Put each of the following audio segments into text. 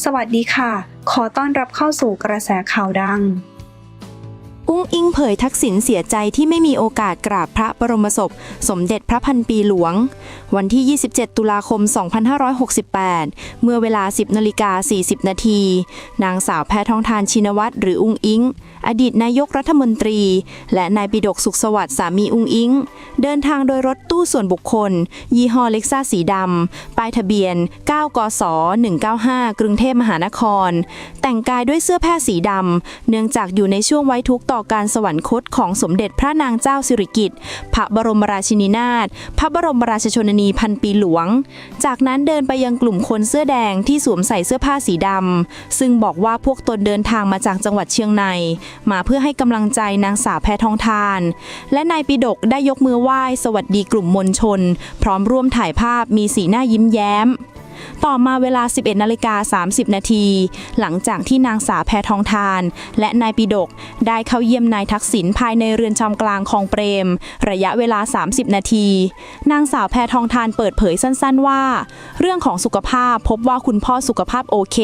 สวัสดีค่ะ ขอต้อนรับเข้าสู่กระแสข่าวดัง อุ้งอิงเผยทักษิณเสียใจที่ไม่มีโอกาสกราบพระบรมศพ สมเด็จพระพันปีหลวง วันที่ 27 ตุลาคม 2568 เมื่อเวลา 10นาฬิกา40 นาที นางสาวแพทองทานชินวัตรหรืออุ้งอิง อดีตนายกรัฐมนตรี และนายปิดกสุขสวัสดิ์สามีอุ้งอิง เดินทางโดยรถตู้ส่วนบุคคล ยี่ห้อเล็กซ่าสีดำป้ายทะเบียน 9 กศ 195 กรุงเทพมหานคร แต่งกายด้วยเสื้อผ้าสีดำ เนื่องจากอยู่ในช่วงไว้ทุกข์ต่อการสวรรคตของสมเด็จพระนางเจ้าสิริกิติ์พระบรมราชินีนาถพระบรมราชชนนีพันปีหลวง จากนั้นเดินไปยังกลุ่มคนเสื้อแดงที่สวมใส่เสื้อผ้าสีดำซึ่งบอกว่าพวกตนเดินทางมาจากจังหวัดเชียงใน มาเพื่อให้กำลังใจนางสาวแพทองทาน และนายปิดกได้ยกมือไหวไหว้ สวัสดีกลุ่มมวลชน พร้อมร่วมถ่ายภาพมีสีหน้ายิ้มแย้ม ต่อมาเวลา 11นาฬิกา30 นาที หลังจากที่นางสาวแพทองทาน และนายปิดกได้เข้าเยี่ยมนายทักษิณภายในเรือนจำกลางคลองเปรม ระยะเวลา 30 นาที นางสาวแพทองทานเปิดเผยสั้นๆว่า เรื่องของสุขภาพพบว่าคุณพ่อสุขภาพโอเค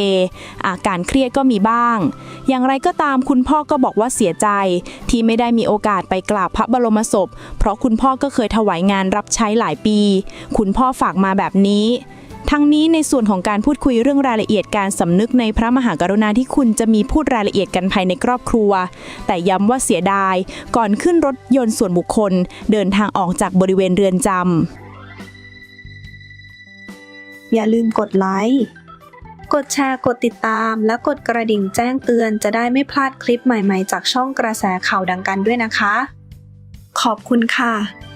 อาการเครียดก็มีบ้าง อย่างไรก็ตามคุณพ่อก็บอกว่าเสียใจ ที่ไม่ได้มีโอกาสไปกราบพระบรมศพ เพราะคุณพ่อก็เคยถวายงานรับใช้หลายปี คุณพ่อฝากมาแบบนี้ ทั้งนี้ในส่วนของการพูดคุยเรื่องรายละเอียดการสำนึกในพระมหากรุณาธิคุณจะมีพูดรายละเอียดกันภายในครอบครัว แต่ย้ำว่าเสียดาย ก่อนขึ้นรถยนต์ส่วนบุคคล เดินทางออกจากบริเวณเรือนจำอย่าลืมกดไลค์กดแชร์กดติดตาม และกดกระดิ่งแจ้งเตือนจะได้ไม่พลาดคลิปใหม่ๆ จากช่องกระแสข่าวดังกันด้วยนะคะ ขอบคุณค่ะ